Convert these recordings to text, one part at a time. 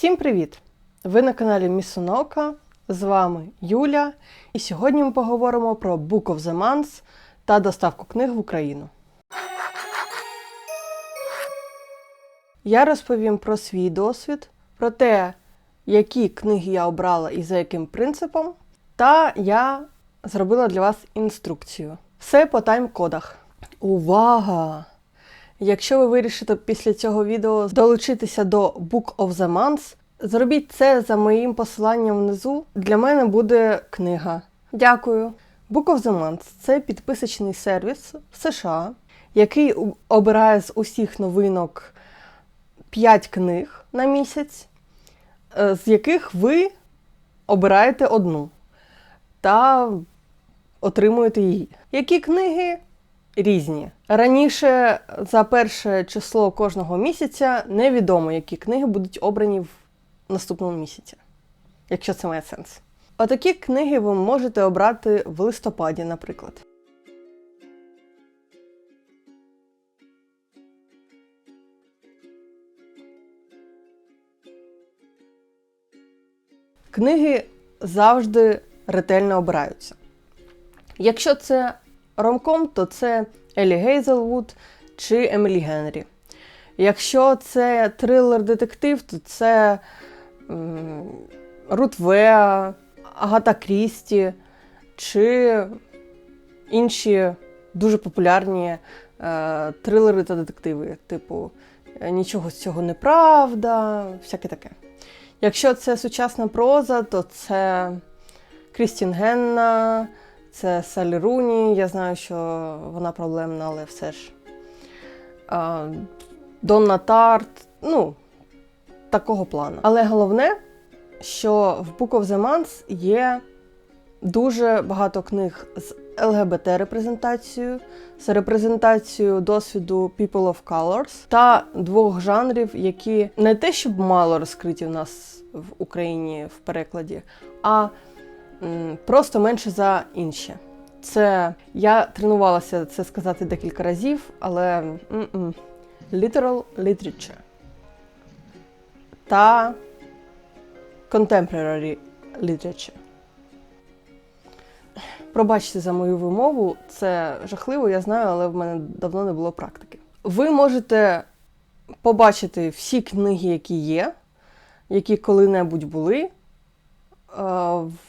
Всім привіт! Ви на каналі Місунока. З вами Юля. І сьогодні ми поговоримо про Book of the Month та доставку книг в Україну. Я розповім про свій досвід, про те, які книги я обрала і за яким принципом. Та я зробила для вас інструкцію. Все по тайм-кодах. Увага! Якщо ви вирішите після цього відео долучитися до Book of the Month, зробіть це за моїм посиланням внизу. Для мене буде книга. Дякую. Book of the Month – це підписочний сервіс в США, який обирає з усіх новинок 5 книг на місяць, е, з яких ви обираєте одну та отримуєте її. Які книги різні. Раніше за перше число кожного місяця невідомо, які книги будуть обрані в наступному місяці, якщо це має сенс. Отакі книги ви можете обрати в листопаді, наприклад. Книги завжди ретельно обираються. Якщо це ромком, то це Елі Гейзелвуд чи Емілі Генрі. Якщо це трилер-детектив, то це Рут Веа, Агата Крісті чи інші дуже популярні е, трилери та детективи, типу е, Нічого з цього не правда, всяке таке. Якщо це сучасна проза, то це Крістін Генна, це Салі Руні. Я знаю, що вона проблемна, але все ж. Донна Тарт, ну, такого плану. Але головне, що в Book of the Month є дуже багато книг з ЛГБТ-репрезентацією, з репрезентацією досвіду People of Colors та двох жанрів, які не те, щоб мало розкриті в нас в Україні в перекладі, а просто менше за інші. Це я тренувалася це сказати декілька разів, але м-м. literal literature та contemporary literature. Пробачте за мою вимову, це жахливо, я знаю, але в мене давно не було практики. Ви можете побачити всі книги, які є, які коли-небудь були,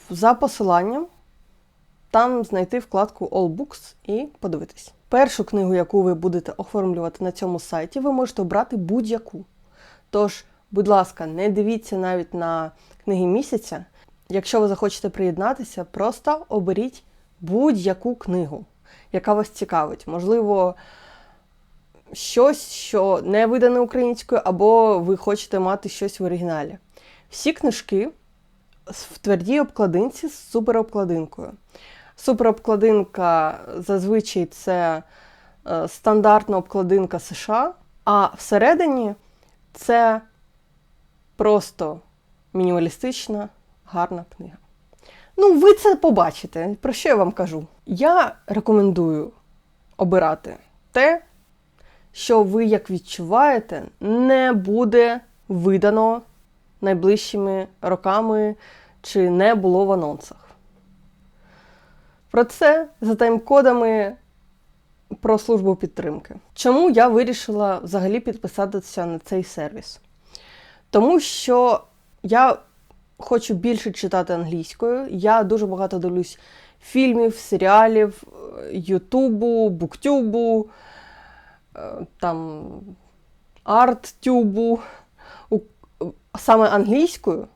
за посиланням, там знайти вкладку All Books і подивитись. Першу книгу, яку ви будете оформлювати на цьому сайті, ви можете обрати будь-яку. Тож, будь ласка, не дивіться навіть на книги місяця. Якщо ви захочете приєднатися, просто оберіть будь-яку книгу, яка вас цікавить. Можливо, щось, що не видане українською, або ви хочете мати щось в оригіналі. Всі книжки в твердій обкладинці з суперобкладинкою. Суперобкладинка зазвичай це е, стандартна обкладинка США, а всередині це просто мінімалістична, гарна книга. Ну, ви це побачите. Про що я вам кажу? Я рекомендую обирати те, що ви, як відчуваєте, не буде видано найближчими роками чи не було в анонсах. Про це за тайм-кодами про службу підтримки. Чому я вирішила взагалі підписатися на цей сервіс? Тому що я хочу більше читати англійською. Я дуже багато дивлюсь фільмів, серіалів, Ютубу, Буктюбу, е, там арт-тюбу, саме англійською.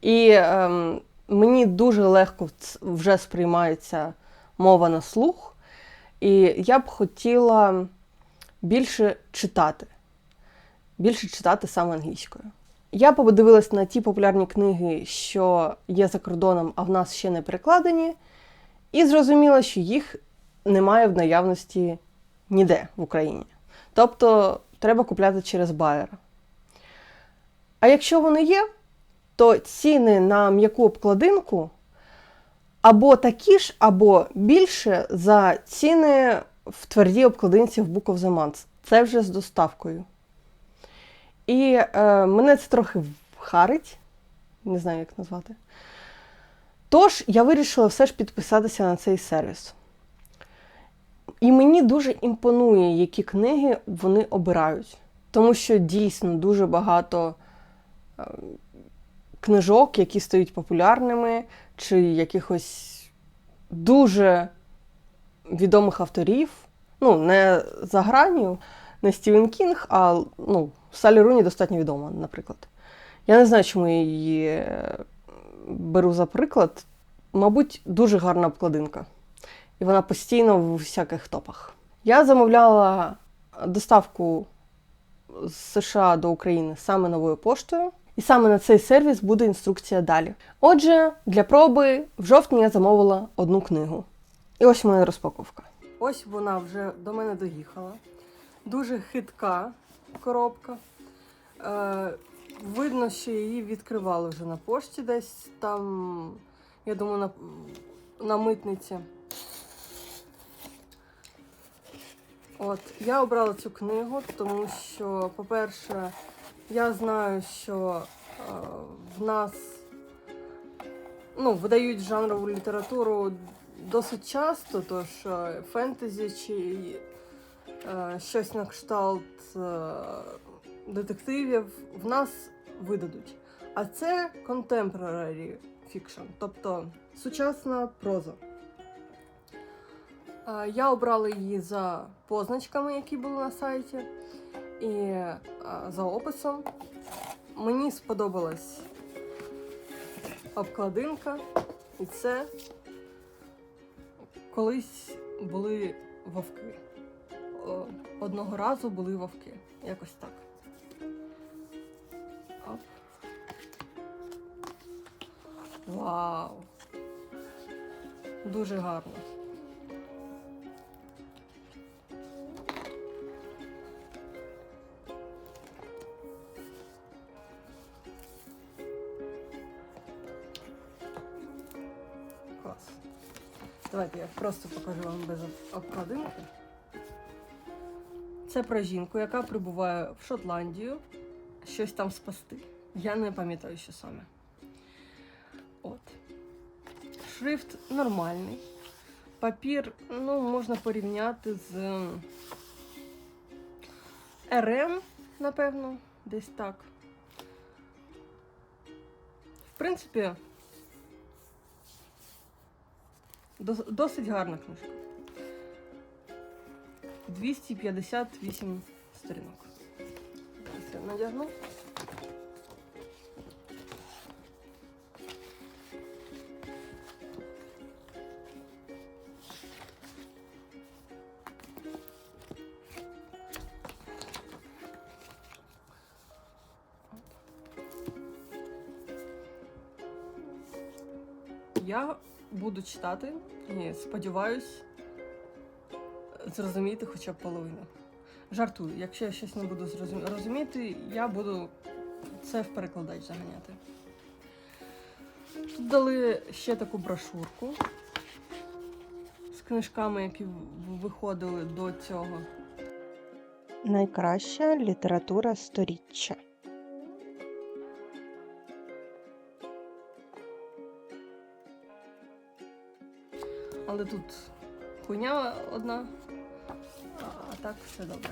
І ем, мені дуже легко вже сприймається мова на слух, і я б хотіла більше читати. Більше читати саме англійською. Я подивилась на ті популярні книги, що є за кордоном, а в нас ще не перекладені, і зрозуміла, що їх немає в наявності ніде в Україні. Тобто треба купляти через байера. А якщо вони є, то ціни на м'яку обкладинку або такі ж, або більше за ціни в твердій обкладинці в Book of the Month. Це вже з доставкою. І е, мене це трохи харить, не знаю, як назвати. Тож я вирішила все ж підписатися на цей сервіс. І мені дуже імпонує, які книги вони обирають. Тому що дійсно дуже багато книжок, які стають популярними, чи якихось дуже відомих авторів. Ну, не за гранію, не Стівен Кінг, а ну, Салі Руні достатньо відома, наприклад. Я не знаю, чому я її е, беру за приклад. Мабуть, дуже гарна обкладинка. І вона постійно в всяких топах. Я замовляла доставку з США до України саме новою поштою. І саме на цей сервіс буде інструкція далі. Отже, для проби в жовтні я замовила одну книгу. І ось моя розпаковка. Ось вона вже до мене доїхала. Дуже хитка коробка. Е, видно, що її відкривали вже на пошті десь там, я думаю, на, на митниці. От, я обрала цю книгу, тому що, по-перше, я знаю, що е, в нас ну, видають жанрову літературу досить часто, тож е, фентезі чи е, щось на кшталт е, детективів в нас видадуть. А це contemporary fiction, тобто сучасна проза. Е, Я обрала її за позначками, які були на сайті, і е, за описом. Мені сподобалась обкладинка, і це колись були вовки. Одного разу були вовки. Якось так. Оп. Вау! Дуже гарно. Давайте я просто покажу вам без об- обкладинки. Це про жінку, яка прибуває в Шотландію щось там спасти. Я не пам'ятаю, що саме. От. Шрифт нормальний. Папір, ну, можна порівняти з ем, РМ, напевно, десь так. В принципі, досить гарна книжка. 258 сторінок. Надягну. Буду читати і сподіваюсь зрозуміти хоча б половину. Жартую, якщо я щось не буду розуміти, я буду це в перекладач заганяти. Тут дали ще таку брошурку з книжками, які виходили до цього. Найкраща література сторіччя. Але тут хуйня одна, а, так все добре.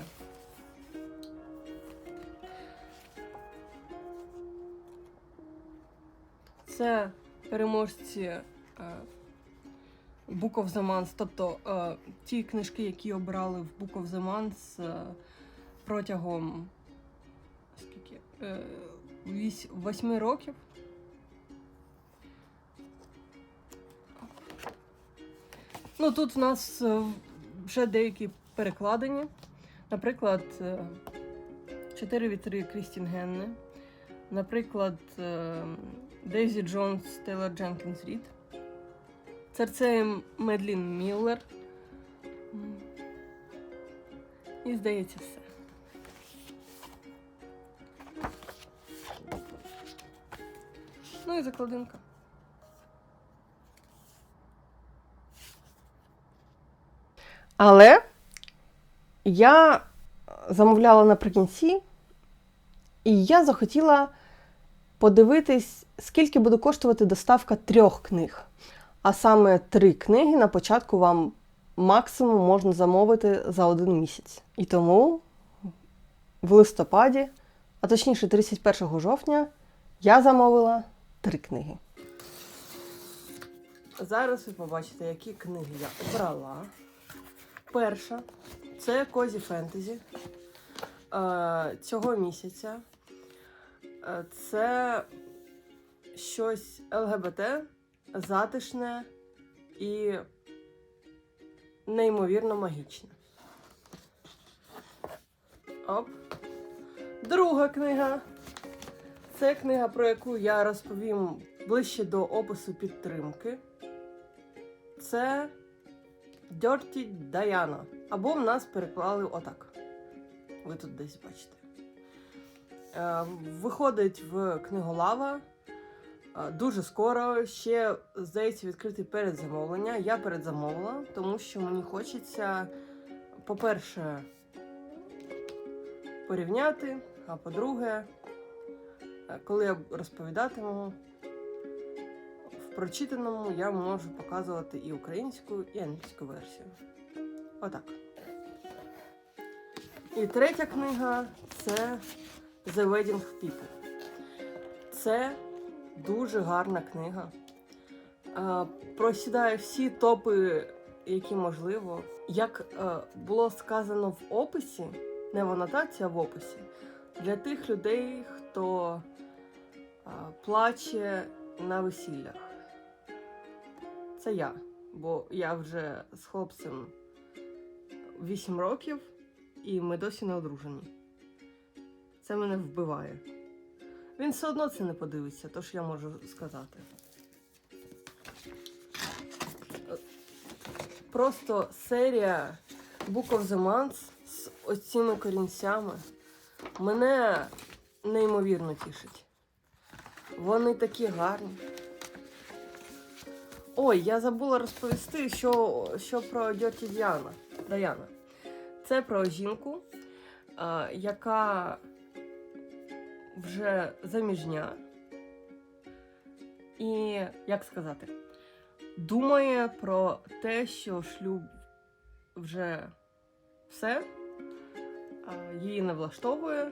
Це переможці е, Book of the Month, тобто е, ті книжки, які обрали в Book of the Month е, протягом скільки? Е, вісь- восьми років. Ну, тут в нас е, вже деякі перекладені. Наприклад, е, Чотири вітри Крістін Генне. Наприклад, е, Дейзі Джонс Тейлор Дженкінс Рід. Серце Медлін Міллер. І здається все. Ну і закладинка. Але я замовляла наприкінці, І я захотіла подивитись, скільки буде коштувати доставка трьох книг. А саме три книги на початку вам максимум можна замовити за один місяць. І тому в листопаді, а точніше 31 жовтня, я замовила три книги. Зараз ви побачите, які книги я обрала. Перша це Козі Фентезі цього місяця. Е, Це щось ЛГБТ, затишне і неймовірно магічне. Оп. Друга книга. Це книга, про яку я розповім ближче до опису підтримки. Це Dirty Diana. Або в нас переклали отак. Ви тут десь бачите. Е, Виходить в книголава. е, Дуже скоро ще, здається, відкритий передзамовлення. Я передзамовила, тому що мені хочеться, по-перше, порівняти, а по-друге, е, коли я розповідатиму, прочитаному я можу показувати і українську, і англійську версію. Отак. І третя книга це The Wedding People. Це дуже гарна книга. Е, Просідає всі топи, які можливо. Як е, було сказано в описі, не в анотації, а в описі, для тих людей, хто е, плаче на весіллях. Це я, бо я вже з хлопцем 8 років, і ми досі не одружені. Це мене вбиває. Він все одно це не подивиться, тож я можу сказати. Просто серія Book of the Months з оціми корінцями мене неймовірно тішить. Вони такі гарні. Ой, я забула розповісти, що, що про Дьоті Діана. Даяна. Це про жінку, а, яка вже заміжня. І, як сказати, думає про те, що шлюб вже все, а, її не влаштовує.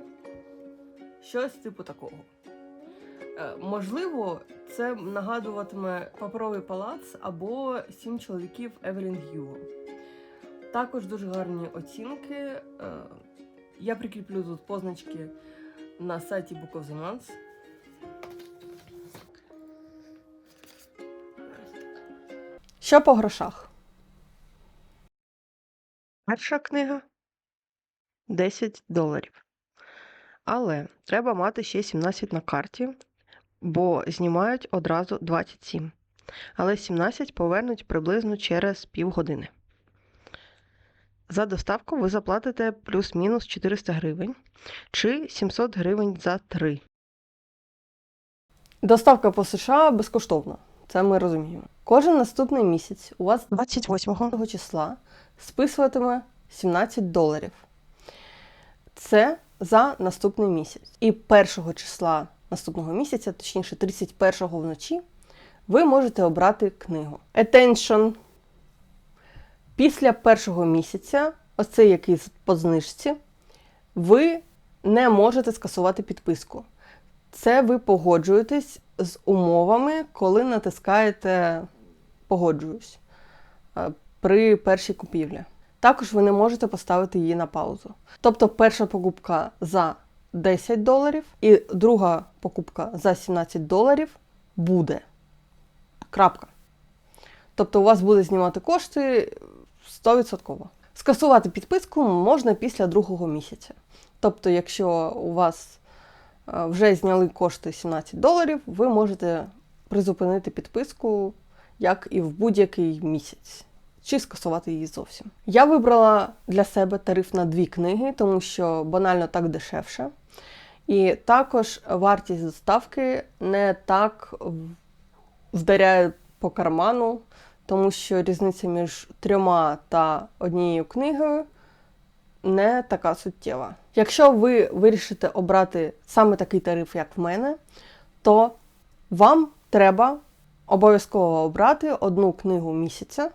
Щось типу такого. Е, Можливо, це нагадуватиме паперовий палац або сім чоловіків Евелін Гюго. Також дуже гарні оцінки. Е, Я прикріплю тут позначки на сайті Book of the Month. Що по грошах? Перша книга 10 доларів. Але треба мати ще 17 на карті, бо знімають одразу 27. Але 17 повернуть приблизно через півгодини. За доставку ви заплатите плюс-мінус 400 гривень чи 700 гривень за 3. Доставка по США безкоштовна. Це ми розуміємо. Кожен наступний місяць у вас 28 числа списуватиме 17 доларів. Це за наступний місяць. І 1 числа наступного місяця, точніше 31-го вночі, ви можете обрати книгу. Attention! Після першого місяця, ось цей який по знижці, ви не можете скасувати підписку. Це ви погоджуєтесь з умовами, коли натискаєте погоджуюсь е, при першій купівлі. Також ви не можете поставити її на паузу. Тобто перша покупка за 10 доларів і друга покупка за 17 доларів буде. Крапка. Тобто у вас буде знімати кошти 100%. Скасувати підписку можна після другого місяця. Тобто, якщо у вас е, вже зняли кошти 17 доларів, ви можете призупинити підписку, як і в будь-який місяць, чи скасувати її зовсім. Я вибрала для себе тариф на дві книги, тому що банально так дешевше. І також вартість доставки не так вдаряє по карману, тому що різниця між трьома та однією книгою не така суттєва. Якщо ви вирішите обрати саме такий тариф, як в мене, то вам треба обов'язково обрати одну книгу місяця,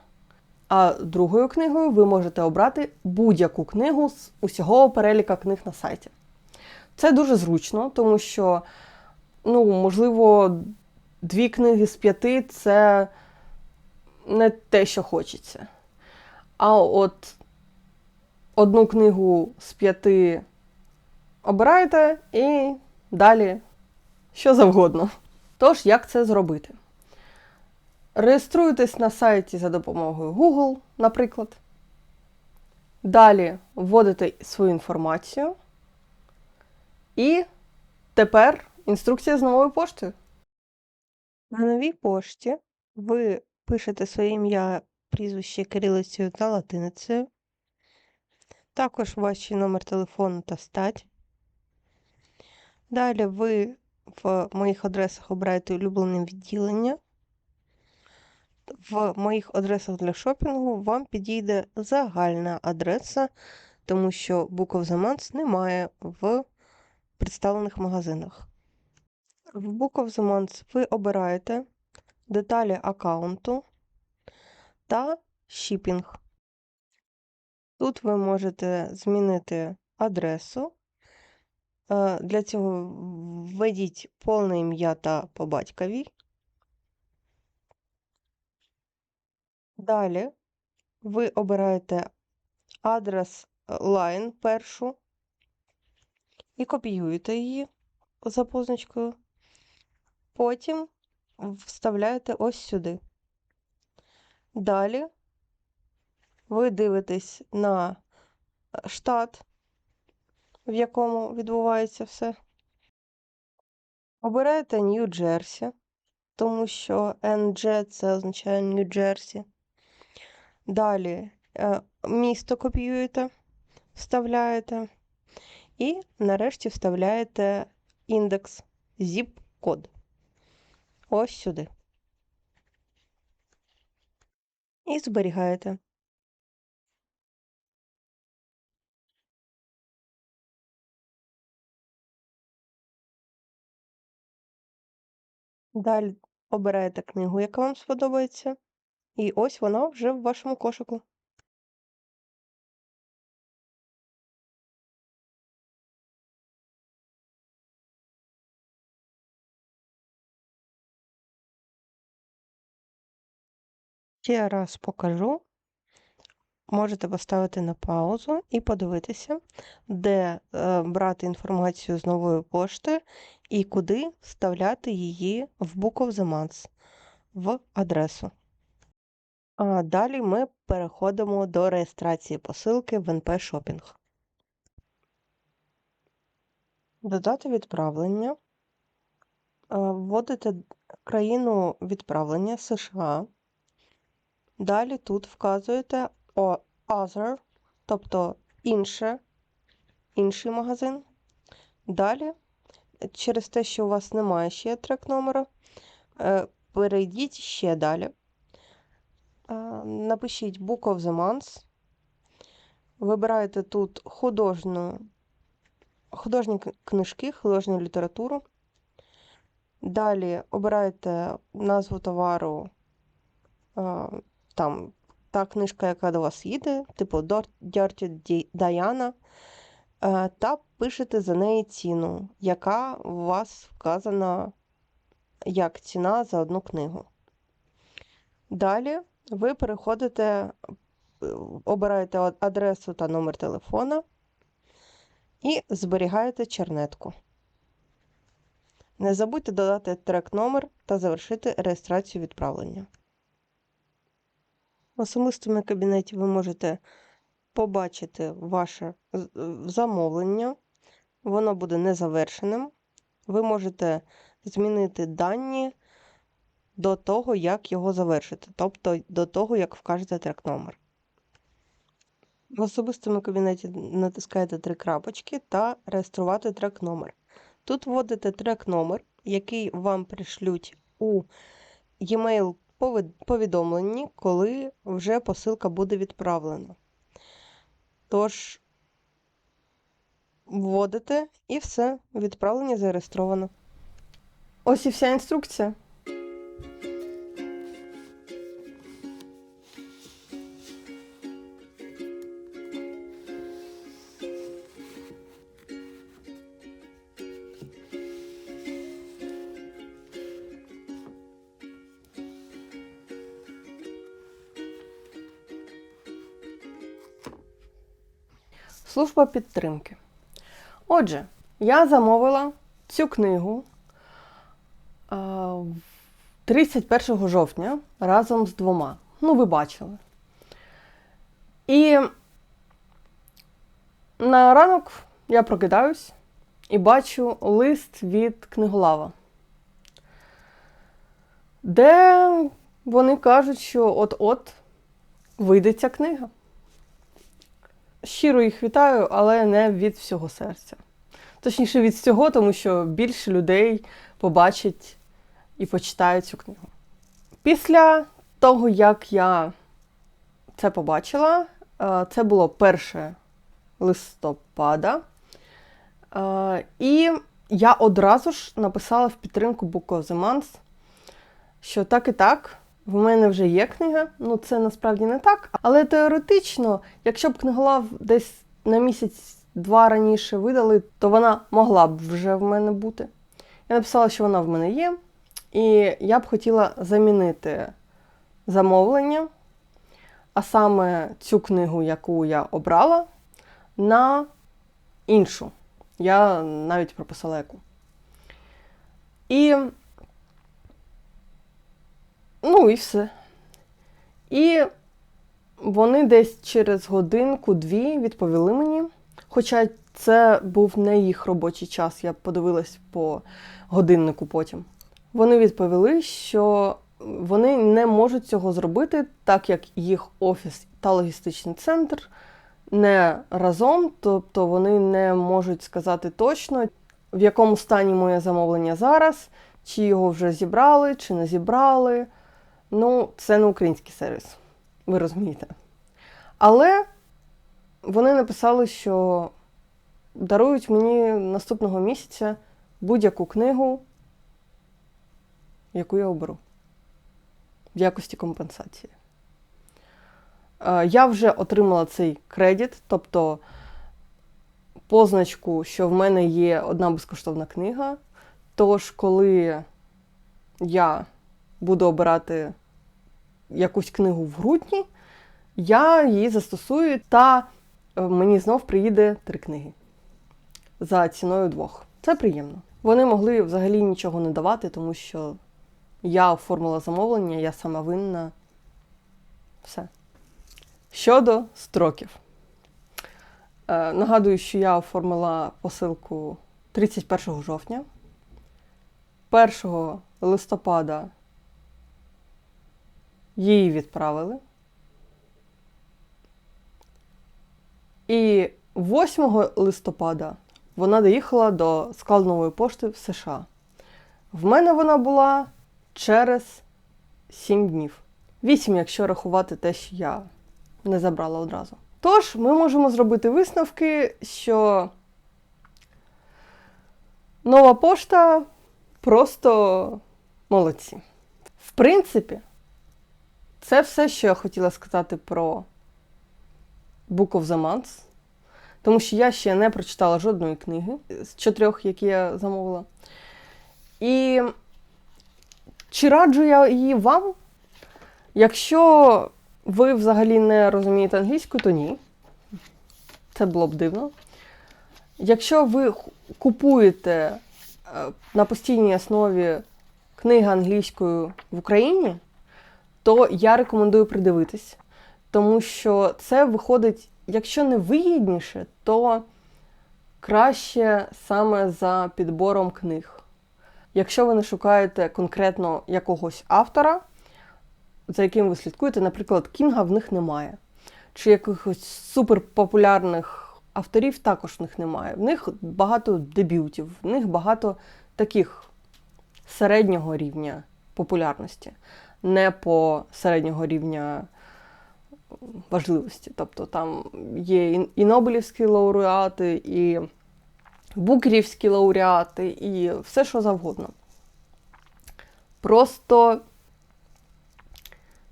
а другою книгою ви можете обрати будь-яку книгу з усього переліка книг на сайті. Це дуже зручно, тому що, ну, можливо, дві книги з п'яти це не те, що хочеться. А от одну книгу з п'яти обираєте і далі що завгодно. Тож, як це зробити? Реєструєтесь на сайті за допомогою Google, наприклад. Далі вводите свою інформацію. І тепер інструкція з новою поштою. На новій пошті ви пишете своє ім'я, прізвище кирилицею та латиницею, також ваш номер телефону та стать. Далі ви в моїх адресах обираєте улюблене відділення. В моїх адресах для шопінгу вам підійде загальна адреса, тому що Book of the Month немає в представлених магазинах. В Book of the Month ви обираєте деталі аккаунту та шіпінг. Тут ви можете змінити адресу. Е, Для цього введіть повне ім'я та по батькові. Далі ви обираєте адрес line першу і копіюєте її за позначкою. Потім вставляєте ось сюди. Далі ви дивитесь на е, штат, в якому відбувається все. Обираєте Нью-Джерсі, тому що NJ це означає Нью-Джерсі. Далі е, місто копіюєте, вставляєте. І нарешті вставляєте індекс zip-код. Ось сюди. І зберігаєте. Далі обираєте книгу, яка вам сподобається. І ось вона вже в вашому кошику. Ще раз покажу. Можете поставити на паузу і подивитися, де е, брати інформацію з нової пошти і куди вставляти її в Book of the Month в адресу. А далі ми переходимо до реєстрації посилки в НП Shopping. Додати відправлення. Е, Вводите країну відправлення США. Далі тут вказуєте other, тобто інше, інший магазин. Далі, через те, що у вас немає ще трек номера, е, перейдіть ще далі. Напишіть Book of the Month. Вибираєте тут художню, художні книжки, художню літературу. Далі обираєте назву товару, там та книжка, яка до вас їде, типу Dirty Diana, е, та пишете за неї ціну, яка у вас вказана як ціна за одну книгу. Далі ви переходите, обираєте адресу та номер телефона і зберігаєте чернетку. Не забудьте додати трек номер та завершити реєстрацію відправлення. В особистому кабінеті ви можете побачити ваше е, замовлення. Воно буде незавершеним. Ви можете змінити дані до того, як його завершити, тобто до того, як вкажете трек номер. В особистому кабінеті натискаєте три крапочки та реєструвати трек номер. Тут вводите трек номер, який вам пришлють у e-mail повідомлені, коли вже посилка буде відправлена. Тож, вводите і все, відправлення зареєстровано. Ось і вся інструкція. Служба підтримки. Отже, я замовила цю книгу 31 жовтня разом з двома. Ну, ви бачили. І на ранок я прокидаюсь і бачу лист від книголава, де вони кажуть, що от-от вийде ця книга. Щиро їх вітаю, але не від всього серця. Точніше, від всього, тому що більше людей побачать і почитають цю книгу. Після того, як я це побачила, е, це було 1 листопада. Е, І я одразу ж написала в підтримку Book of the Month, що так і так, в мене вже є книга. Ну, це насправді не так. Але теоретично, якщо б книголав десь на місяць-два раніше видали, то вона могла б вже в мене бути. Я написала, що вона в мене є, і я б хотіла замінити замовлення, а саме цю книгу, яку я обрала, на іншу. Я навіть прописала яку. І. Ну і все. І вони десь через годинку-дві відповіли мені. Хоча це був не їх робочий час, я подивилась по годиннику потім. Вони відповіли, що вони не можуть цього зробити, так як їх офіс та логістичний центр не разом, тобто вони не можуть сказати точно, в якому стані моє замовлення зараз, чи його вже зібрали, чи не зібрали. Ну, це не український сервіс, ви розумієте. Але вони написали, що дарують мені наступного місяця будь-яку книгу, яку я оберу в якості компенсації. Е, Я вже отримала цей кредит, тобто позначку, що в мене є одна безкоштовна книга. Тож, коли я буду обирати якусь книгу в грудні, я її застосую, та е, мені знов приїде три книги за ціною двох. Це приємно. Вони могли взагалі нічого не давати, тому що я оформила замовлення, я сама винна. Все. Щодо строків. Е, нагадую, що я оформила посилку 31 жовтня. 1 листопада її відправили. І 8 листопада вона доїхала до складу нової пошти в США. В мене вона була через 7 днів. 8, якщо рахувати те, що я не забрала одразу. Тож, ми можемо зробити висновки, що нова пошта просто молодці. В принципі, це все, що я хотіла сказати про Book of the Month, тому що я ще не прочитала жодної книги з чотирьох, які я замовила. І чи раджу я її вам? Якщо ви взагалі не розумієте англійську, то ні. Це було б дивно. Якщо ви купуєте е, на постійній основі книги англійською в Україні, то я рекомендую придивитись, тому що це виходить, якщо не вигідніше, то краще саме за підбором книг. Якщо ви не шукаєте конкретно якогось автора, за яким ви слідкуєте, наприклад, Кінга в них немає. Чи якихось суперпопулярних авторів також в них немає. В них багато дебютів, в них багато таких середнього рівня популярності, не по середнього рівня важливості. Тобто там є і- Нобелівські лауреати, і букерівські лауреати і все, що завгодно. Просто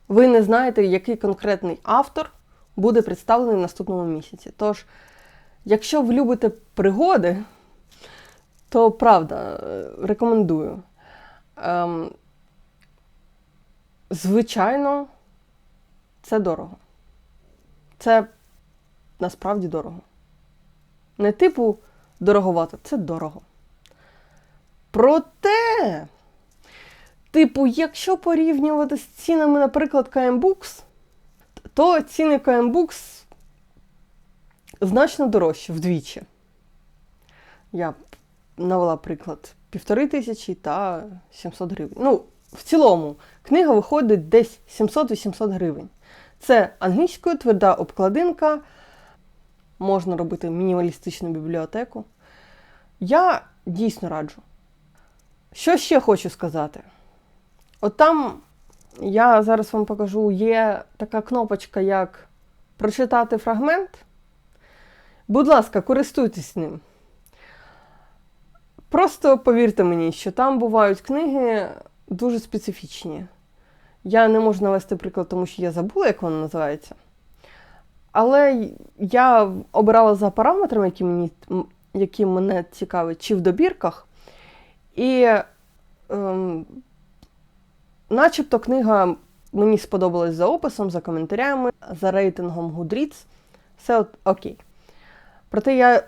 ви не знаєте, який конкретний автор буде представлений в наступному місяці. Тож, якщо ви любите пригоди, то правда, е, рекомендую. Ем, звичайно, це дорого. Це насправді дорого. Не типу дороговато, це дорого. Проте, типу, якщо порівнювати з цінами, наприклад, KM-Books, то ціни KM-Books значно дорожчі вдвічі. Я навела приклад півтори тисячі та 700 гривень. Ну, в цілому, книга виходить десь 700-800 гривень. Це англійською тверда обкладинка, можна робити мінімалістичну бібліотеку. Я дійсно раджу. Що ще хочу сказати? От там, я зараз вам покажу, є така кнопочка, як прочитати фрагмент. Будь ласка, користуйтесь ним. Просто повірте мені, що там бувають книги дуже специфічні. Я не можу навести приклад, тому що я забула, як вона називається. Але я обирала за параметрами, які, мені, які мене цікавить, чи в добірках. І ем, начебто книга мені сподобалась за описом, за коментарями, за рейтингом Goodreads. Все окей. Проте я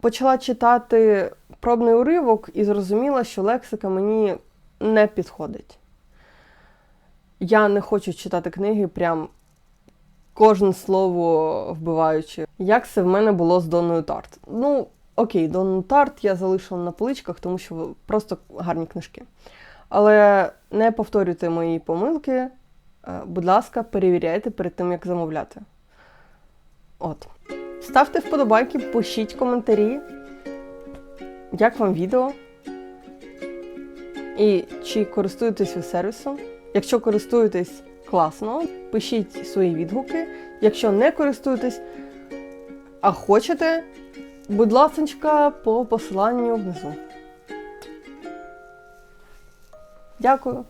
почала читати пробний уривок і зрозуміла, що лексика мені не підходить. Я не хочу читати книги, прям кожне слово вбиваючи. Як це в мене було з Донною Тарт? Ну, окей, Донну Тарт я залишила на поличках, тому що просто гарні книжки. Але не повторюйте мої помилки. Е, Будь ласка, перевіряйте перед тим, як замовляти. От. Ставте вподобайки, пишіть коментарі. Як вам відео? І чи користуєтесь ви сервісом? Якщо користуєтесь класно, пишіть свої відгуки. Якщо не користуєтесь, а хочете, будь ласка, по посиланню внизу. Дякую.